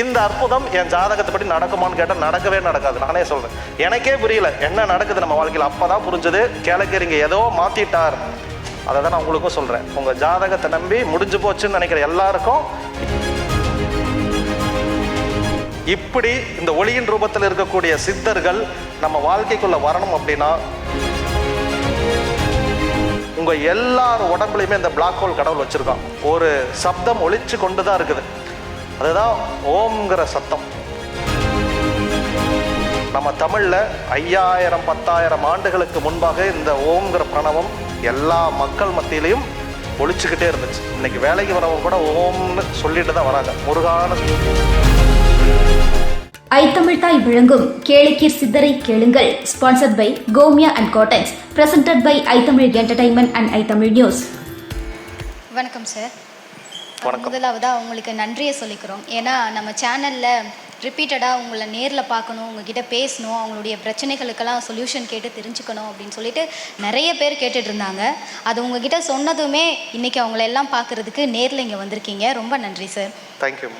இந்த அற்புதம் என் ஜாதகத்தைப்படி நடக்குமான்னு கேட்டால் நடக்கவே நடக்காது. நானே சொல்கிறேன் எனக்கே புரியல. என்ன நடக்குது நம்ம வாழ்க்கையில்? அப்போ தான் புரிஞ்சது கேளக்கரிங்க ஏதோ மாற்றிட்டார் அதை தான் நான் உங்களுக்கும் சொல்கிறேன் உங்கள் ஜாதகத்தை நம்பி முடிஞ்சு போச்சுன்னு நினைக்கிற எல்லாருக்கும் இப்படி இந்த ஒளியின் ரூபத்தில் இருக்கக்கூடிய சித்தர்கள் நம்ம வாழ்க்கைக்குள்ள வரணும் அப்படின்னா உங்க எல்லார் உடம்புலையுமே இந்த பிளாக் ஹோல் கடவுள் வச்சிருக்கான். ஒரு சப்தம் ஒழிச்சு கொண்டு தான் இருக்குது. அதுதான் ஓம்ங்கிற சத்தம். நம்ம தமிழ்ல ஐயாயிரம் பத்தாயிரம் ஆண்டுகளுக்கு முன்பாக இந்த ஓம்ங்கிற பிரணவம் எல்லா மக்கள் மத்தியிலையும் ஒழிச்சுக்கிட்டே இருந்துச்சு. இன்னைக்கு வேலைக்கு வரவங்க கூட ஓம்னு சொல்லிட்டு தான் வராங்க. முருகான ஐத்தமிழ்தாய் விளங்கும் கேளிக்கீர் சித்தரை கேளுங்கள். Sponsored by Komiya and cottons presented by iTamil entertainment and iTamil news வணக்கம் சார் வணக்கம். முதலாவதாக உங்களுக்கு நன்றியை சொல்லிக்கிறோம். ஏன்னா நம்ம சேனலில் ரிப்பீட்டடாக உங்களை நேரில் பார்க்கணும் உங்ககிட்ட பேசணும் அவங்களுடைய பிரச்சனைகளுக்கெல்லாம் சொல்யூஷன் கேட்டு தெரிஞ்சுக்கணும் அப்படின்னு சொல்லிட்டு நிறைய பேர் கேட்டுட்டு இருந்தாங்க. அது உங்ககிட்ட சொன்னதுமே இன்னைக்கு அவங்கள எல்லாம் பார்க்கறதுக்கு நேரில் இங்கே வந்திருக்கீங்க. ரொம்ப நன்றி சார் தேங்க்யூ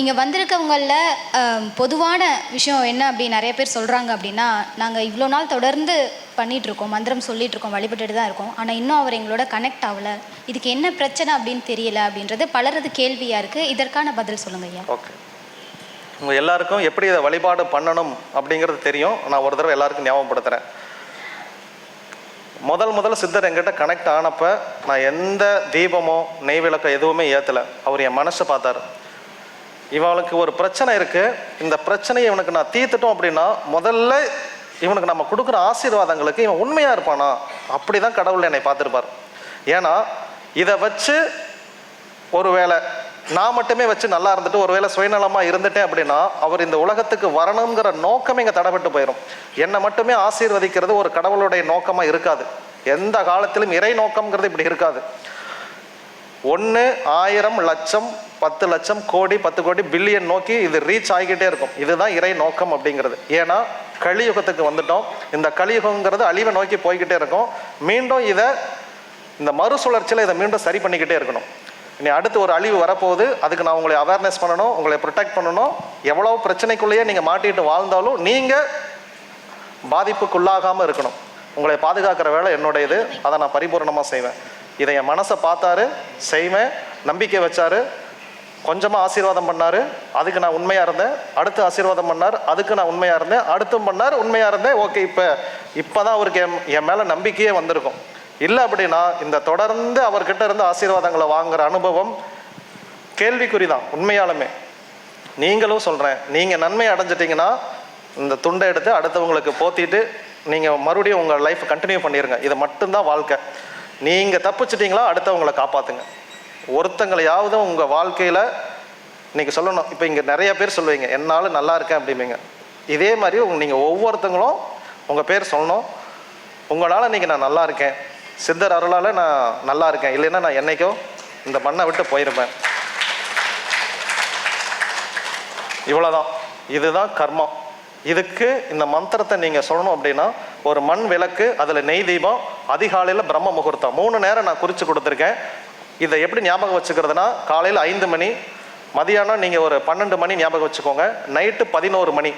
இங்கே வந்திருக்கவங்களில் பொதுவான விஷயம் என்ன அப்படி நிறைய பேர் சொல்கிறாங்க அப்படின்னா நாங்கள் இவ்வளோ நாள் தொடர்ந்து பண்ணிகிட்ருக்கோம் இருக்கோம் மந்திரம் சொல்லிகிட்ருக்கோம் இருக்கோம் வழிபட்டுட்டு தான் இருக்கோம். ஆனால் இன்னும் அவர் எங்களோட கனெக்ட் ஆகலை. இதுக்கு என்ன பிரச்சனை அப்படின்னு தெரியல அப்படின்றது பலரது கேள்வியாக இருக்குது இதற்கான பதில் சொல்லுங்கள் ஐயா. ஓகே உங்கள் எல்லாருக்கும் எப்படி இதை வழிபாடு பண்ணணும் அப்படிங்கிறது தெரியும். நான் ஒரு தடவை எல்லாருக்கும் ஞாபகப்படுத்துகிறேன் முதல் முதல்ல சித்தர் எங்கிட்ட கனெக்ட் ஆனப்போ நான் எந்த தீபமோ நெய்விளக்கோ எதுவுமே ஏற்றலை அவர் என் மனசை பார்த்தார். இவளுக்கு ஒரு பிரச்சனை இருக்குது இந்த பிரச்சனையை இவனுக்கு நான் தீர்த்துட்டோம் அப்படின்னா முதல்ல இவனுக்கு நம்ம கொடுக்குற ஆசீர்வாதங்களுக்கு இவன் உண்மையாக இருப்பானா? அப்படிதான் கடவுள் என்னை பார்த்துருப்பார். ஏன்னா இதை வச்சு ஒருவேளை நான் மட்டுமே வச்சு நல்லா இருந்துட்டு ஒருவேளை சுயநலமாக இருந்துட்டேன் அப்படின்னா அவர் இந்த உலகத்துக்கு வரணுங்கிற நோக்கம் இங்கே தடைப்பட்டு போயிடும் என்னை மட்டுமே ஆசீர்வதிக்கிறது ஒரு கடவுளுடைய நோக்கமாக இருக்காது. எந்த காலத்திலும் இறை நோக்கம்ங்கிறது இப்படி இருக்காது. ஒன்று ஆயிரம் லட்சம் பத்து லட்சம் கோடி பத்து கோடி பில்லியன் நோக்கி இது ரீச் ஆகிக்கிட்டே இருக்கும். இதுதான் இறை நோக்கம் அப்படிங்கிறது. ஏன்னா கலியுகத்துக்கு வந்துட்டோம். இந்த கலியுகங்கிறது அழிவை நோக்கி போய்கிட்டே இருக்கும். மீண்டும் இதை இந்த மறுசுழற்சியில் இதை மீண்டும் சரி பண்ணிக்கிட்டே இருக்கணும். இனி அடுத்து ஒரு அழிவு வரப்போகுது. அதுக்கு நான் உங்களை அவேர்னஸ் பண்ணணும் உங்களை ப்ரொடெக்ட் பண்ணணும். எவ்வளோ பிரச்சனைக்குள்ளேயே நீங்கள் மாட்டிட்டு வாழ்ந்தாலும் நீங்கள் பாதிப்புக்குள்ளாகாமல் இருக்கணும். உங்களை பாதுகாக்கிற வேலை என்னுடையது. அதை நான் பரிபூரணமாக செய்வேன். இதை என் மனசை பார்த்தாரு செய்வேன் நம்பிக்கை வச்சாரு கொஞ்சமாக ஆசீர்வாதம் பண்ணாரு அதுக்கு நான் உண்மையாக இருந்தேன் அடுத்து ஆசீர்வாதம் பண்ணார் அதுக்கு நான் உண்மையாக இருந்தேன் அடுத்தும் பண்ணார் உண்மையாக இருந்தேன் ஓகே இப்போ இப்போ தான் அவருக்கு என் என் மேலே நம்பிக்கையே வந்திருக்கும். இல்லை அப்படின்னா இந்த தொடர்ந்து அவர்கிட்ட இருந்து ஆசீர்வாதங்களை வாங்குற அனுபவம் கேள்விக்குறி தான் உண்மையாலுமே. நீங்களும் சொல்கிறேன் நீங்கள் நன்மை அடைஞ்சிட்டிங்கன்னா இந்த துண்டை எடுத்து அடுத்தவங்களுக்கு போத்திட்டு நீங்கள் மறுபடியும் உங்கள் லைஃப் கண்டினியூ பண்ணிடுங்க இது மட்டும்தான் வாழ்க்கை. நீங்கள் தப்பிச்சிட்டிங்களா அடுத்தவங்களை காப்பாற்றுங்க ஒருத்தங்களையாவது உங்கள் வாழ்க்கையில் நீங்கள் சொல்லணும் இப்போ இங்கே நிறைய பேர் சொல்லுவீங்க என்னால் நல்லா இருக்கேன் அப்படிம்பீங்க. இதே மாதிரி உங்க நீங்கள் ஒவ்வொருத்தங்களும் உங்கள் பேர் சொல்லணும். உங்களால் நீங்கள் நான் நல்லா இருக்கேன். சித்தர் அருளால் நான் நல்லா இருக்கேன். இல்லைன்னா நான் என்னைக்கோ இந்த மண்ணை விட்டு போயிருப்பேன். இவ்வளோதான் இதுதான் கர்மம். இதுக்கு இந்த மந்திரத்தை நீங்கள் சொல்லணும் அப்படின்னா ஒரு மண் விளக்கு அதில் நெய் தீபம் அதிகாலையில் பிரம்ம முகூர்த்தம். மூணு நேரம் நான் குறித்து கொடுத்துருக்கேன். இதை எப்படி ஞாபகம் வச்சுக்கிறதுனா காலையில் ஐந்து மணி மதியானம் நீங்கள் ஒரு பன்னெண்டு மணி ஞாபகம் வச்சுக்கோங்க. நைட்டு பதினோரு மணி.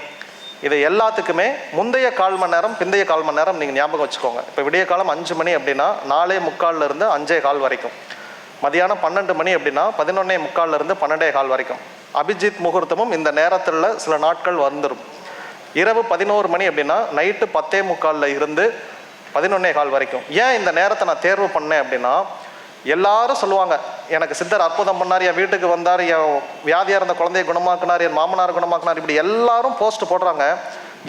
இது எல்லாத்துக்குமே முந்தைய கால் மணி நேரம் பிந்தைய கால் மணி நேரம் நீங்கள் ஞாபகம் வச்சுக்கோங்க. இப்போ விடிய காலம் அஞ்சு மணி அப்படின்னா நாலே முக்கால்லேருந்து அஞ்சே கால் வரைக்கும். மதியானம் பன்னெண்டு மணி அப்படின்னா பதினொன்னே முக்கால்லேருந்து பன்னெண்டே கால் வரைக்கும். அபிஜித் முகூர்த்தமும் இந்த நேரத்தில் சில நாட்கள் வந்துடும் இரவு பதினோரு மணி அப்படின்னா நைட்டு பத்தே முக்காலில் இருந்து பதினொன்னே கால் வரைக்கும். ஏன் இந்த நேரத்தை நான் தேர்வு பண்ணேன் அப்படின்னா எல்லாரும் சொல்லுவாங்க எனக்கு சித்தர் அற்புதம் பண்ணார் என் வீட்டுக்கு வந்தார் என் வியாதியாக இருந்த குழந்தைய குணமாக்குனார் என் மாமனார் குணமாக்குனார் இப்படி எல்லாரும் போஸ்ட் போடுறாங்க.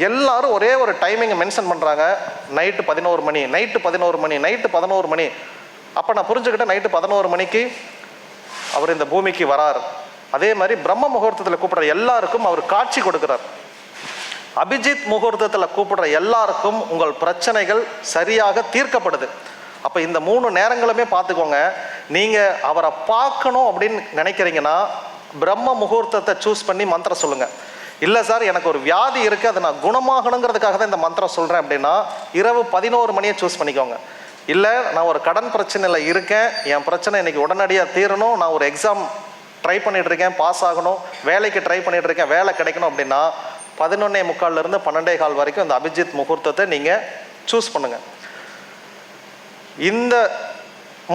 எல்லாரும் ஒரே ஒரு டைமிங்கை மென்ஷன் பண்ணுறாங்க நைட்டு பதினோரு மணி நைட்டு பதினோரு மணி நைட்டு பதினோரு மணி. அப்போ நான் புரிஞ்சுக்கிட்டேன் நைட்டு பதினோரு மணிக்கு அவர் இந்த பூமிக்கு வரார். அதே மாதிரி பிரம்ம முகூர்த்தத்தில் கூப்பிட்ற எல்லாருக்கும் அவர் காட்சி கொடுக்குறார். அபிஜித் முகூர்த்தத்தில் கூப்பிடுற எல்லாருக்கும் உங்கள் பிரச்சனைகள் சரியாக தீர்க்கப்படுது. அப்போ இந்த மூணு நேரங்களுமே பார்த்துக்கோங்க நீங்கள் அவரை பார்க்கணும் அப்படின்னு நினைக்கிறீங்கன்னா பிரம்ம முகூர்த்தத்தை சூஸ் பண்ணி மந்திரம் சொல்லுங்கள் இல்லை சார் எனக்கு ஒரு வியாதி இருக்குது அதை நான் குணமாகணுங்கிறதுக்காக தான் இந்த மந்திரம் சொல்கிறேன் அப்படின்னா இரவு பதினோரு மணியை சூஸ் பண்ணிக்கோங்க. இல்லை நான் ஒரு கடன் பிரச்சனையில் இருக்கேன் என் பிரச்சனை இன்றைக்கி உடனடியாக தீரணும் நான் ஒரு எக்ஸாம் ட்ரை பண்ணிகிட்ருக்கேன் பாஸ் ஆகணும் வேலைக்கு ட்ரை பண்ணிகிட்ருக்கேன் இருக்கேன் வேலை கிடைக்கணும் அப்படின்னா பதினொன்னே முக்கால்ல இருந்து பன்னெண்டே கால் வரைக்கும் இந்த அபிஜித் முகூர்த்தத்தை நீங்கள் சூஸ் பண்ணுங்கள் இந்த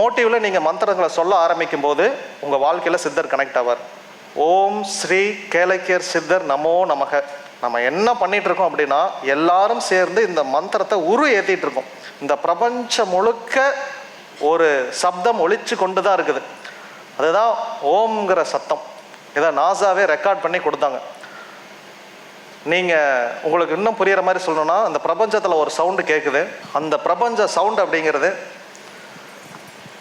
மோட்டிவில் நீங்கள் மந்திரங்களை சொல்ல ஆரம்பிக்கும் போது உங்கள் வாழ்க்கையில் சித்தர் கனெக்ட் ஆவார். ஓம் ஸ்ரீ கேலக்கியர் சித்தர் நமோ நமக. நம்ம என்ன பண்ணிட்டு இருக்கோம் அப்படின்னா எல்லாரும் சேர்ந்து இந்த மந்திரத்தை உரு ஏற்றிட்டு இருக்கோம். இந்த பிரபஞ்சம் முழுக்க ஒரு சப்தம் ஒழிச்சு கொண்டு தான் இருக்குது. அதுதான் ஓம்ங்கிற சத்தம். இதை நாசாவே ரெக்கார்ட் பண்ணி கொடுத்தாங்க. நீங்கள் உங்களுக்கு இன்னும் புரியிற மாதிரி சொல்லணும்னா அந்த பிரபஞ்சத்தில் ஒரு சவுண்டு கேட்குது அந்த பிரபஞ்ச சவுண்ட் அப்படிங்கிறது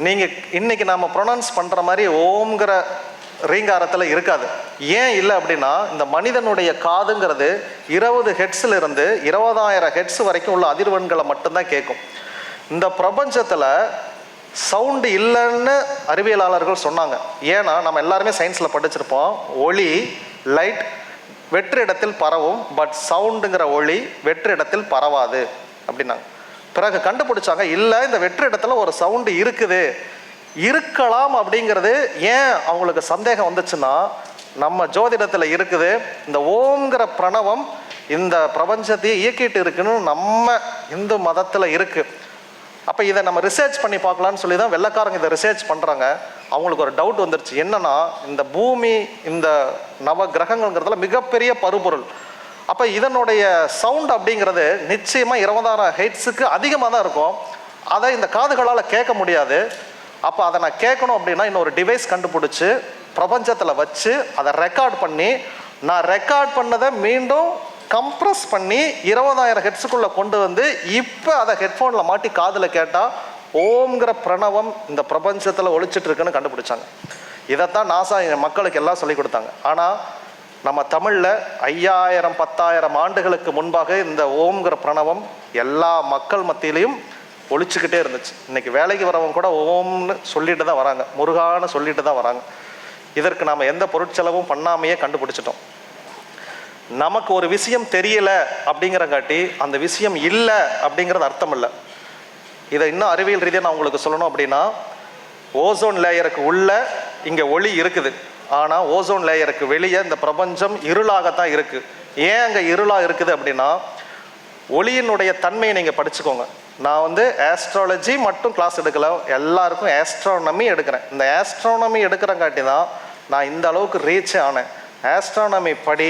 நீங்கள் இன்றைக்கி நாம் ப்ரொனவுன்ஸ் பண்ணுற மாதிரி ஓம்ங்கிற ரீங்காரத்தில் இருக்காது. ஏன் இல்லை அப்படின்னா இந்த மனிதனுடைய காதுங்கிறது இருபது ஹெட்ஸில் இருந்து இருபதாயிரம் ஹெட்ஸ் வரைக்கும் உள்ள அதிர்வெண்களை மட்டும்தான் கேட்கும் இந்த பிரபஞ்சத்தில் சவுண்டு இல்லைன்னு அறிவியலாளர்கள் சொன்னாங்க. ஏன்னா நம்ம எல்லாருமே சயின்ஸில் படிச்சிருப்போம் ஒளி லைட் வெற்றிடத்தில் பரவும் பட் சவுண்டுங்கிற ஒளி வெற்றிடத்தில் பரவாது அப்படின்னாங்க. பிறகு கண்டுபிடிச்சாங்க இல்லை இந்த வெற்றிடத்துல ஒரு சவுண்டு இருக்குது. இருக்கலாம் அப்படிங்கிறது ஏன் அவங்களுக்கு சந்தேகம் வந்துச்சுன்னா நம்ம ஜோதிடத்தில் இருக்குது இந்த ஓம்ங்கிற பிரணவம் இந்த பிரபஞ்சத்தையே இயக்கிட்டு இருக்குன்னு நம்ம இந்து மதத்தில் இருக்குது அப்போ இதை நம்ம ரிசர்ச் பண்ணி பார்க்கலான்னு சொல்லி தான் வெள்ளக்காரங்க இதை ரிசர்ச் பண்ணுறாங்க அவங்களுக்கு ஒரு டவுட் வந்துருச்சு. என்னன்னா இந்த பூமி இந்த நவ கிரகங்கள்ங்கிறதுல மிகப்பெரிய பருப்பொருள் அப்போ இதனுடைய சவுண்ட் அப்படிங்கிறது நிச்சயமாக இருபதாயிரம் ஹெட்ஸுக்கு அதிகமாக தான் இருக்கும். அதை இந்த காதுகளால் கேட்க முடியாது. அப்போ அதை நான் கேட்கணும் அப்படின்னா இன்னொரு டிவைஸ் கண்டுபிடிச்சி பிரபஞ்சத்தில் வச்சு அதை ரெக்கார்ட் பண்ணி நான் ரெக்கார்ட் பண்ணதை மீண்டும் கம்ப்ரஸ் பண்ணி இருபதாயிரம் ஹெட்ஸுக்குள்ளே கொண்டு வந்து இப்போ அதை ஹெட்ஃபோனில் மாட்டி காதில் கேட்டால் ஓம்ங்கிற பிரணவம் இந்த பிரபஞ்சத்தில் ஒழிச்சிட்டு இருக்குன்னு கண்டுபிடிச்சாங்க. இதைத்தான் நாசா எங்கள் மக்களுக்கு எல்லாம் சொல்லி கொடுத்தாங்க. ஆனால் நம்ம தமிழில் ஐயாயிரம் பத்தாயிரம் ஆண்டுகளுக்கு முன்பாக இந்த ஓம்ங்கிற பிரணவம் எல்லா மக்கள் மத்தியிலையும் ஒழிச்சுக்கிட்டே இருந்துச்சு. இன்னைக்கு வேலைக்கு வரவங்க கூட ஓம்னு சொல்லிட்டு தான் வராங்க. முருகான்னு சொல்லிட்டு தான் வராங்க. இதற்கு நாம் எந்த பொருட்செலவும் பண்ணாமையே கண்டுபிடிச்சிட்டோம். நமக்கு ஒரு விஷயம் தெரியல அப்படிங்கிறங்காட்டி அந்த விஷயம் இல்லை அப்படிங்கிறது அர்த்தம் இல்லை இதை இன்னும் அறிவியல் ரீதியாக நான் உங்களுக்கு சொல்லணும் அப்படின்னா ஓசோன் லேயருக்கு உள்ள இங்கே ஒளி இருக்குது. ஆனால் ஓசோன் லேயருக்கு வெளியே இந்த பிரபஞ்சம் இருளாகத்தான் இருக்குது ஏன் அங்கே இருளாக இருக்குது அப்படின்னா ஒளியினுடைய தன்மையை நீங்கள் படிச்சுக்கோங்க. நான் வந்து ஆஸ்ட்ராலஜி மட்டும் கிளாஸ் எடுக்கல எல்லாருக்கும் ஆஸ்ட்ரானமி எடுக்கிறேன். இந்த ஆஸ்ட்ரானமி எடுக்கிறங்காட்டி தான் நான் இந்த அளவுக்கு ரீச் ஆனேன். ஆஸ்ட்ரானமி படி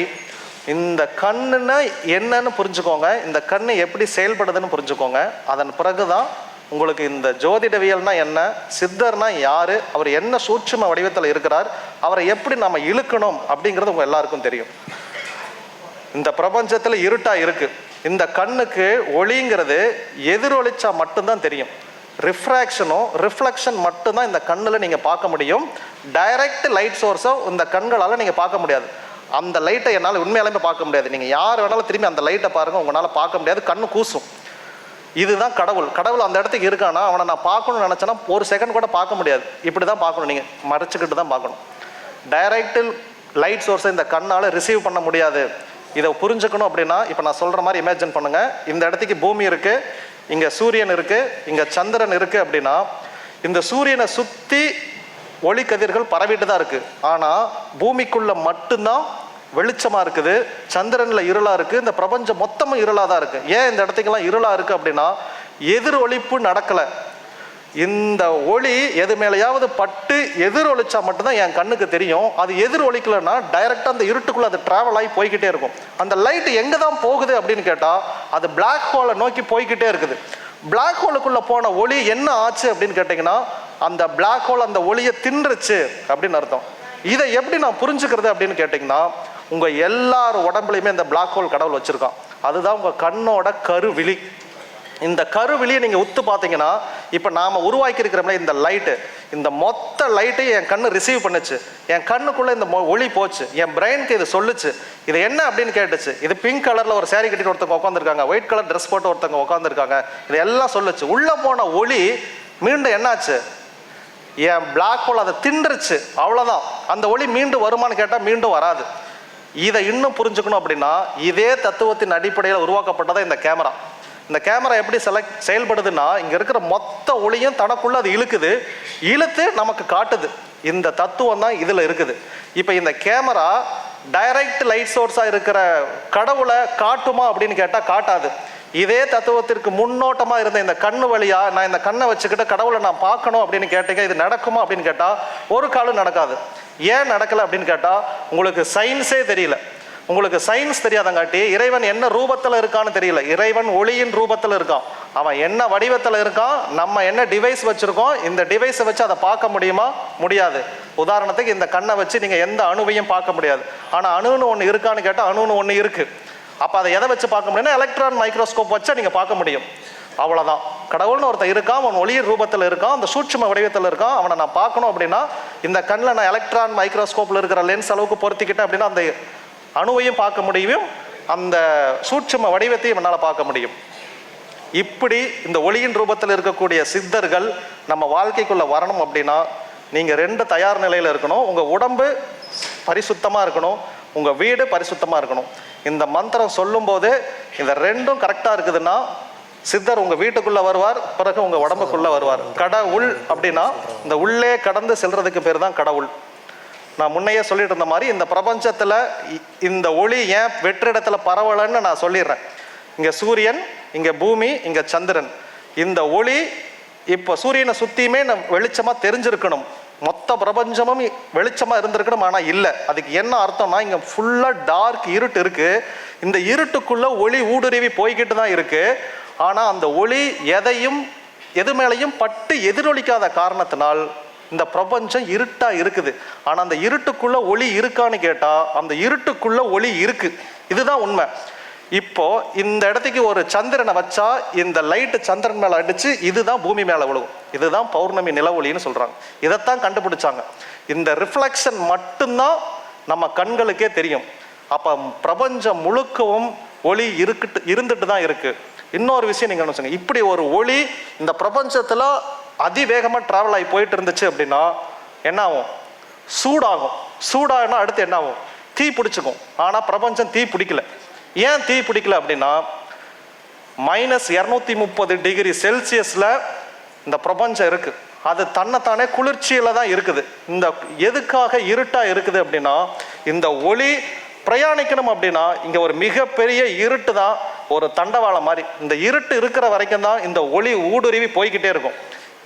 இந்த கண்ணுன்னா என்னன்னு புரிஞ்சுக்கோங்க. இந்த கண்ணு எப்படி செயல்படுதுன்னு புரிஞ்சுக்கோங்க. அதன் பிறகு தான் உங்களுக்கு இந்த ஜோதிடவியல்னா என்ன சித்தர்னா யாரு அவர் என்ன சூட்சும வடிவத்தில் இருக்கிறார் அவரை எப்படி நம்ம இழுக்கணும் அப்படிங்கிறது உங்க எல்லாருக்கும் தெரியும். இந்த பிரபஞ்சத்துல இருட்டா இருக்கு. இந்த கண்ணுக்கு ஒளிங்கிறது எதிரொலிச்சா மட்டும்தான் தெரியும். ரிஃப்ராக்ஷனும் ரிஃப்ளெக்ஷன் மட்டும்தான் இந்த கண்ணில் நீங்கள் பார்க்க முடியும். டைரக்ட் லைட் சோர்ஸோ இந்த கண்களால் நீங்கள் பார்க்க முடியாது. அந்த லைட்டை என்னால் உண்மையாலுமே பார்க்க முடியாது. நீங்கள் யார் வேணாலும் திரும்பி அந்த லைட்டை பாருங்கள் உங்களால் பார்க்க முடியாது. கண்ணு கூசும். இதுதான் கடவுள். கடவுள் அந்த இடத்துக்கு இருக்கானா? அவனை நான் பார்க்கணும்னு நினச்சேன்னா ஒரு செகண்ட் கூட பார்க்க முடியாது. இப்படி தான் பார்க்கணும் நீங்கள் மறைச்சிக்கிட்டு தான் பார்க்கணும் டைரக்டில் லைட் சோர்ஸை இந்த கண்ணால் ரிசீவ் பண்ண முடியாது. இதை புரிஞ்சுக்கணும் அப்படின்னா இப்போ நான் சொல்கிற மாதிரி இமேஜின் பண்ணுங்கள் இந்த இடத்துக்கு பூமி இருக்குது இங்கே சூரியன் இருக்குது இங்கே சந்திரன் இருக்குது அப்படின்னா இந்த சூரியனை சுற்றி ஒளிக்கதிர்கள் பரவிட்டு தான் இருக்குது ஆனால் பூமிக்குள்ளே மட்டும்தான் வெளிச்சமாக இருக்குது சந்திரனில் இருளாக இருக்குது இந்த பிரபஞ்சம் மொத்தமும் இருளாக தான் இருக்குது ஏன் இந்த இடத்துக்கெல்லாம் இருளாக இருக்குது அப்படின்னா எதிரொலிப்பு நடக்கலை. இந்த ஒளி எது மேலேயாவது பட்டு எதிரொலிச்சா மட்டும்தான் என் கண்ணுக்கு தெரியும். அது எதிரொலிக்கலைன்னா டைரெக்டாக அந்த இருட்டுக்குள்ளே அது ட்ராவல் ஆகி போய்கிட்டே இருக்கும். அந்த லைட் எங்கே தான் போகுது அப்படின்னு கேட்டால் அது பிளாக் ஹோலை நோக்கி போய்கிட்டே இருக்குது. பிளாக் ஹோலுக்குள்ளே போன ஒளி என்ன ஆச்சு அப்படின்னு கேட்டிங்கன்னா அந்த பிளாக் ஹோல் அந்த ஒளியை தின்றுச்சு அப்படின்னு அர்த்தம். இதை எப்படி நான் புரிஞ்சுக்கிறது அப்படின்னு கேட்டிங்கன்னா உங்கள் எல்லார் உடம்புலையுமே இந்த பிளாக் ஹோல் கடவுள் வச்சுருக்கான். அதுதான் உங்கள் கண்ணோட கருவிழி. இந்த கருவிழியை நீங்கள் உத்து பார்த்தீங்கன்னா இப்போ நாம் உருவாக்கி இருக்கிறோம்ல இந்த லைட்டு இந்த மொத்த லைட்டையும் என் கண்ணு ரிசீவ் பண்ணுச்சு. என் கண்ணுக்குள்ளே இந்த மொ- ஒளி போச்சு. என் பிரெயினுக்கு இது சொல்லுச்சு. இது என்ன அப்படின்னு கேட்டுச்சு. இது பிங்க் கலரில் ஒரு சேரீ கட்டிட்டு ஒருத்தவங்க உட்காந்துருக்காங்க ஒயிட் கலர் ட்ரெஸ் போட்டு ஒருத்தவங்க உட்காந்துருக்காங்க இது எல்லாம் சொல்லுச்சு. உள்ளே போன ஒளி மீண்டும் என்னாச்சு? என் பிளாக் ஹோல் அதை தின்றுச்சு. அவ்வளோதான் அந்த ஒளி மீண்டும் வருமான்னு கேட்டால் மீண்டும் வராது. இதை இன்னும் புரிஞ்சுக்கணும் அப்படின்னா இதே தத்துவத்தின் அடிப்படையில் உருவாக்கப்பட்டதா இந்த கேமரா. இந்த கேமரா எப்படி செலக்ட் செயல்படுதுன்னா இங்கே இருக்கிற மொத்த ஒளியும் தனக்குள்ளே அது இழுக்குது. இழுத்து நமக்கு காட்டுது. இந்த தத்துவம் தான் இதில் இருக்குது. இப்போ இந்த கேமரா டைரக்ட் லைட் சோர்ஸாக இருக்கிற கடவுளை காட்டுமா அப்படின்னு கேட்டால் காட்டாது. இதே தத்துவத்திற்கு முன்னோட்டமாக இருந்த இந்த கண்ணு வழியாக நான் இந்த கண்ணை வச்சுக்கிட்டு கடவுளை நான் பார்க்கணும் அப்படின்னு கேட்டீங்க இது நடக்குமா அப்படின்னு கேட்டால் ஒரு காலம் நடக்காது. ஏன் நடக்கல அப்படின்னு கேட்டா உங்களுக்கு சயின்ஸே தெரியல. உங்களுக்கு சயின்ஸ் தெரியாதங்காட்டி இறைவன் என்ன ரூபத்தில் இருக்கான்னு தெரியல. இறைவன் ஒளியின் ரூபத்தில் இருக்கான். அவன் என்ன வடிவத்தில் இருக்கான்? நம்ம என்ன டிவைஸ் வச்சுருக்கோம்? இந்த டிவைஸை வச்சு அதை பார்க்க முடியுமா? முடியாது. உதாரணத்துக்கு இந்த கண்ணை வச்சு நீங்கள் எந்த அணுவையும் பார்க்க முடியாது. ஆனால் அணுன்னு ஒன்று இருக்கான்னு கேட்டால் அணுன்னு ஒன்று இருக்குது அப்போ அதை எதை வச்சு பார்க்க முடியும்னா எலக்ட்ரான் மைக்ரோஸ்கோப் வச்சா நீங்கள் பார்க்க முடியும். அவ்வளோதான் கடவுள்னு ஒருத்தன் இருக்கான் அவன் ஒளியின் ரூபத்தில் இருக்கான் அந்த சூட்சும வடிவத்தில் இருக்கான். அவனை நான் பார்க்கணும் அப்படின்னா இந்த கண்ணில் நான் எலக்ட்ரான் மைக்ரோஸ்கோப்பில் இருக்கிற லென்ஸ் அளவுக்கு பொருத்திக்கிட்டேன் அப்படின்னா அந்த அணுவையும் பார்க்க முடியும் அந்த சூட்சும வடிவத்தையும் என்னால் பார்க்க முடியும். இப்படி இந்த ஒளியின் ரூபத்தில் இருக்கக்கூடிய சித்தர்கள் நம்ம வாழ்க்கைக்குள்ளே வரணும் அப்படின்னா நீங்கள் ரெண்டு தயார் நிலையில் இருக்கணும். உங்கள் உடம்பு பரிசுத்தமாக இருக்கணும். உங்கள் வீடு பரிசுத்தமாக இருக்கணும். இந்த மந்திரம் சொல்லும்போது இந்த ரெண்டும் கரெக்டாக இருக்குதுன்னா சித்தர் உங்கள் வீட்டுக்குள்ளே வருவார் பிறகு உங்கள் உடம்புக்குள்ளே வருவார். கடவுள் அப்படின்னா இந்த உள்ளே கடந்து செல்றதுக்கு பேர் தான் கடவுள் நான் முன்னையே சொல்லிட்டு இருந்த மாதிரி இந்த பிரபஞ்சத்தில் இ- இந்த ஒளி ஏன் வெற்றிடத்துல பரவலைன்னு நான் சொல்லிடுறேன். இங்கே சூரியன் இங்கே பூமி இங்கே சந்திரன். இந்த ஒளி இப்போ சூரியனை சுற்றியுமே நம் வெளிச்சமாக தெரிஞ்சிருக்கணும். மொத்த பிரபஞ்சமும் வெளிச்சமாக வெளிச்சமா இருந்திருக்கணும் ஆனால் இல்லை. அதுக்கு என்ன அர்த்தம்னா இங்கே ஃபுல்லாக டார்க் இருட்டு இருக்கு. இந்த இருட்டுக்குள்ள ஒளி ஊடுருவி போய்கிட்டு தான் இருக்கு. ஆனால் அந்த ஒளி எதையும் எது மேலையும் பட்டு எதிரொலிக்காத காரணத்தினால் இந்த பிரபஞ்சம் இருட்டாக இருக்குது. ஆனால் அந்த இருட்டுக்குள்ளே ஒளி இருக்கான்னு கேட்டால் அந்த இருட்டுக்குள்ளே ஒளி இருக்குது இதுதான் உண்மை. இப்போ இந்த இடத்துக்கு ஒரு சந்திரனை வச்சா இந்த லைட்டு சந்திரன் மேலே அடிச்சு இதுதான் பூமி மேலே விழுகும் இதுதான் பௌர்ணமி நில சொல்கிறாங்க இதைத்தான் கண்டுபிடிச்சாங்க. இந்த ரிஃப்ளெக்ஷன் மட்டும்தான் நம்ம கண்களுக்கே தெரியும். அப்போ பிரபஞ்சம் முழுக்கவும் ஒளி இருக்கிட்டு இருந்துட்டு தான் இருக்குது இன்னொரு விஷயம் நீங்கள் சொல்லுங்க இப்படி ஒரு ஒளி இந்த பிரபஞ்சத்தில் அதிவேகமாக ட்ராவல் ஆகி போயிட்டு இருந்துச்சு அப்படின்னா என்ன ஆகும் சூடாகும். சூடாகுனா அடுத்து என்ன ஆகும் தீ பிடிச்சிக்கும். ஆனால் பிரபஞ்சம் தீ பிடிக்கல. ஏன் தீ பிடிக்கல அப்படின்னா மைனஸ் இரநூத்தி முப்பது டிகிரி செல்சியஸில் இந்த பிரபஞ்சம் இருக்குது அது தன்னைத்தானே குளிர்ச்சியில் தான் இருக்குது. இந்த எதுக்காக இருட்டாக இருக்குது அப்படின்னா இந்த ஒளி பிரயாணிக்கணும் அப்படின்னா இங்கே ஒரு மிகப்பெரிய இருட்டு தான் ஒரு தண்டவாளம் மாதிரி. இந்த இருட்டு இருக்கிற வரைக்கும் தான் இந்த ஒளி ஊடுருவி போய்கிட்டே இருக்கும்.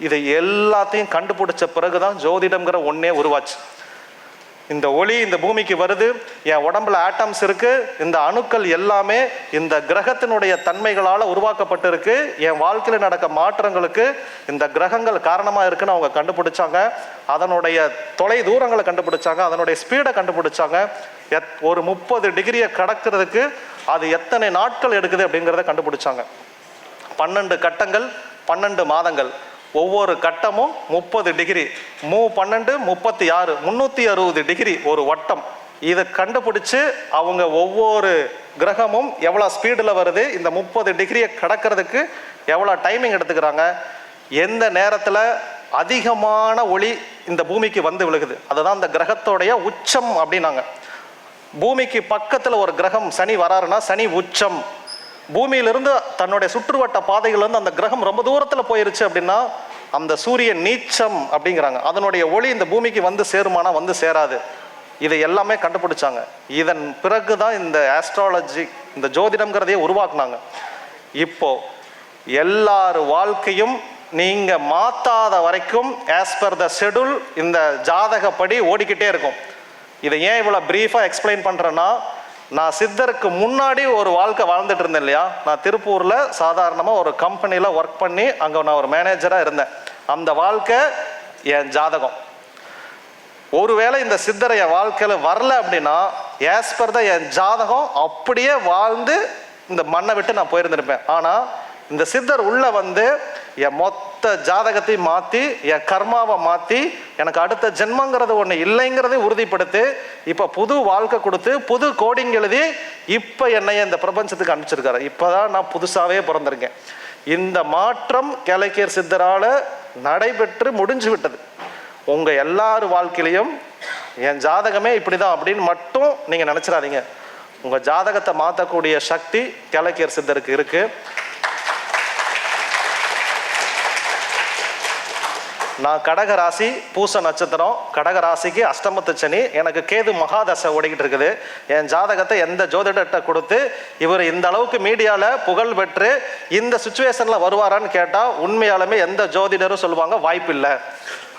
இதை எல்லாத்தையும் கண்டுபிடிச்ச பிறகு தான் ஜோதிடம்ங்கிற ஒன்றே உருவாச்சு. இந்த ஒளி இந்த பூமிக்கு வருது என் உடம்புல ஆட்டம்ஸ் இருக்கு இந்த அணுக்கள் எல்லாமே இந்த கிரகத்தினுடைய தன்மைகளால் உருவாக்கப்பட்டிருக்கு என் வாழ்க்கையில் நடக்க மாற்றங்களுக்கு இந்த கிரகங்கள் காரணமாக இருக்குன்னு அவங்க கண்டுபிடிச்சாங்க. அதனுடைய தொலை தூரங்களை கண்டுபிடிச்சாங்க அதனுடைய ஸ்பீடை கண்டுபிடிச்சாங்க. எத் ஒரு முப்பது டிகிரியை கடக்கிறதுக்கு அது எத்தனை நாட்கள் எடுக்குது அப்படிங்கிறத கண்டுபிடிச்சாங்க. பன்னெண்டு கட்டங்கள் பன்னெண்டு மாதங்கள். ஒவ்வொரு கட்டமும் முப்பது டிகிரி மூ பன்னெண்டு முப்பத்தி ஆறு முந்நூற்றி அறுபது டிகிரி ஒரு வட்டம். இதை கண்டுபிடிச்சு அவங்க ஒவ்வொரு கிரகமும் எவ்வளோ ஸ்பீடில் வருது இந்த முப்பது டிகிரியை கடக்கிறதுக்கு எவ்வளோ டைமிங் எடுத்துக்கிறாங்க எந்த நேரத்தில் அதிகமான ஒளி இந்த பூமிக்கு வந்து விழுகுது. அதுதான் அந்த கிரகத்தோடைய உச்சம் அப்படின்னாங்க. பூமிக்கு பக்கத்தில் ஒரு கிரகம் சனி வராருன்னா சனி உச்சம். பூமியிலிருந்து தன்னுடைய சுற்றுவட்ட பாதையிலிருந்து அந்த கிரகம் ரொம்ப தூரத்தில் போயிருச்சு அப்படின்னா அந்த சூரியன் நீச்சம் அப்படிங்கிறாங்க. அதனுடைய ஒளி இந்த பூமிக்கு வந்து சேருமானா வந்து சேராது. இதை எல்லாமே கண்டுபிடிச்சாங்க. இதன் பிறகு தான் இந்த ஆஸ்ட்ராலஜி இந்த ஜோதிடம்ங்கிறதையே உருவாக்குனாங்க. இப்போ எல்லார் வாழ்க்கையும் நீங்கள் மாற்றாத வரைக்கும் ஆஸ் பர் த ஷெடியூல் இந்த ஜாதகப்படி ஓடிக்கிட்டே இருக்கும். இதை ஏன் இவ்வளோ ப்ரீஃபாக எக்ஸ்பிளைன் பண்ணுறேன்னா நான் சித்தருக்கு முன்னாடி ஒரு வாழ்க்கை வாழ்ந்துட்டு இருந்தேன் இல்லையா? நான் திருப்பூரில் சாதாரணமாக ஒரு கம்பெனியில் ஒர்க் பண்ணி அங்கே நான் ஒரு மேனேஜராக இருந்தேன். அந்த வாழ்க்கை என் ஜாதகம். ஒருவேளை இந்த சித்தரை என் வாழ்க்கையில் வரல அப்படின்னா as per த என் ஜாதகம் அப்படியே வாழ்ந்து இந்த மண்ணை விட்டு நான் போயிருந்திருப்பேன். ஆனால் இந்த சித்தர் உள்ளே வந்து என் மொத்த ஜாதகத்தையும் மாற்றி என் கர்மாவை மாற்றி எனக்கு அடுத்த ஜென்மங்கிறது ஒன்று இல்லைங்கிறதை உறுதிப்படுத்தி இப்போ புது வாழ்க்கை கொடுத்து புது கோடிங் எழுதி இப்போ என்னை இந்த பிரபஞ்சத்துக்கு அனுப்பிச்சிருக்காரு. இப்போ தான் நான் புதுசாகவே பிறந்திருக்கேன். இந்த மாற்றம் கேளக்கியர் சித்தரால் நடைபெற்று முடிஞ்சு விட்டது. உங்கள் எல்லார் வாழ்க்கையிலையும் என் ஜாதகமே இப்படி தான் அப்படின்னு மட்டும் நீங்கள் நினச்சிடாதீங்க. உங்கள் ஜாதகத்தை மாற்றக்கூடிய சக்தி கேளக்கியர் சித்தருக்கு இருக்குது நான் கடக ராசி பூச நட்சத்திரம் கடக ராசிக்கு அஷ்டமத்து சனி எனக்கு கேது மகாதசை ஓடிக்கிட்டு இருக்குது. என் ஜாதகத்தை எந்த ஜோதிடர்கிட்ட கொடுத்து இவர் இந்த அளவுக்கு மீடியாவில் புகழ் பெற்று இந்த சுச்சுவேஷனில் வருவாரான்னு கேட்டால் உண்மையாலுமே எந்த ஜோதிடரும் சொல்லுவாங்க வாய்ப்பு இல்லை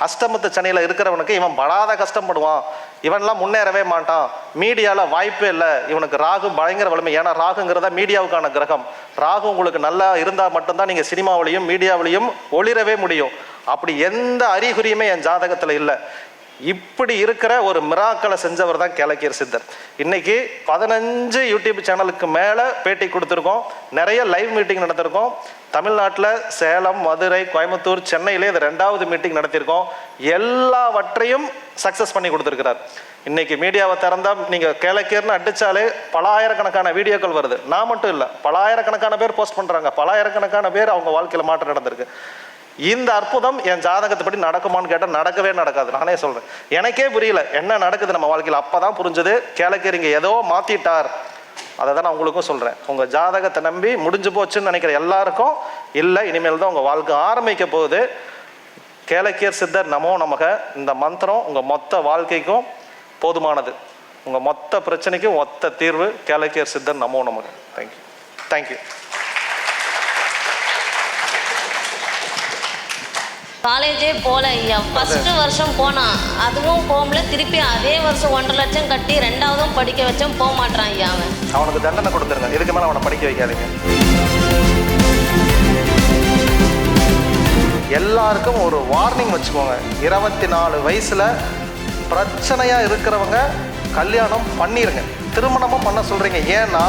அஷ்டமத்து சனியில் இருக்கிறவனுக்கு இவன் படாத கஷ்டப்படுவான். இவன்லாம் முன்னேறவே மாட்டான். மீடியாவில் வாய்ப்பே இல்லை. இவனுக்கு ராகு பயங்கர வலிமை. ஏன்னா ராகுங்கிறதா மீடியாவுக்கான கிரகம். ராகு உங்களுக்கு நல்லா இருந்தால் மட்டும்தான் நீங்கள் சினிமாவிலையும் மீடியாவிலையும் ஒளிரவே முடியும். அப்படி எந்த அறிகுறியுமே என் ஜாதகத்தில் இல்லை. இப்படி இருக்கிற ஒரு மிராக்களை செஞ்சவர் தான் கேளக்கியர் சித்தர். இன்னைக்கு பதினஞ்சு யூடியூப் சேனலுக்கு மேலே பேட்டி கொடுத்துருக்கோம். நிறைய லைவ் மீட்டிங் நடத்திருக்கோம். தமிழ்நாட்டில் சேலம் மதுரை கோயம்புத்தூர் சென்னையிலே இது ரெண்டாவது மீட்டிங் நடத்தியிருக்கோம். எல்லாவற்றையும் சக்ஸஸ் பண்ணி கொடுத்துருக்கிறார். இன்னைக்கு மீடியாவை திறந்தால் நீங்கள் கேளக்கீர்னு அடித்தாலே பலாயிரக்கணக்கான வீடியோக்கள் வருது. நான் மட்டும் இல்லை பலாயிரக்கணக்கான பேர் போஸ்ட் பண்ணுறாங்க பலாயிரக்கணக்கான பேர் அவங்க வாழ்க்கையில் மாற்றம் நடந்திருக்கு. இந்த அற்புதம் என் ஜாதகத்தைப்படி நடக்குமான்னு கேட்டால் நடக்கவே நடக்காது. நானே சொல்கிறேன் எனக்கே புரியல. என்ன நடக்குது நம்ம வாழ்க்கையில்? அப்போ தான் புரிஞ்சது. கேளக்கேர் ஏதோ மாற்றிட்டார் அதை தான் நான் உங்களுக்கும் சொல்கிறேன் உங்கள் ஜாதகத்தை நம்பி முடிஞ்சு போச்சுன்னு நினைக்கிற எல்லாருக்கும் இல்லை இனிமேல் தான் உங்கள் வாழ்க்கை ஆரம்பிக்க போகுது. கேளக்கியர் சித்தர் நமோ நமக. இந்த மந்திரம் உங்கள் மொத்த வாழ்க்கைக்கும் போதுமானது. உங்கள் மொத்த பிரச்சனைக்கும் ஒத்த தீர்வு கேளக்கியர் சித்தர் நமோ நமக. தேங்க்யூ தேங்க்யூ காலேஜே ஐயா. ஃபர்ஸ்ட் வருஷம் போனான் அதுவும் போகல. திருப்பி அதே வருஷம் ஒன்றரை லட்சம் கட்டி ரெண்டாவதும் படிக்க வச்சோம் போக மாட்டான் ஐயா அவன். அவனுக்கு தண்டனை கொடுத்துருங்க. இதுக்கு மேலே அவனை படிக்க வைக்காதீங்க. எல்லாருக்கும் ஒரு வார்னிங் வச்சுக்கோங்க. இருபத்தி நாலு வயசுல பிரச்சனையா இருக்கிறவங்க கல்யாணம் பண்ணிருங்க. திருமணமும் பண்ண சொல்றீங்க. ஏன்னா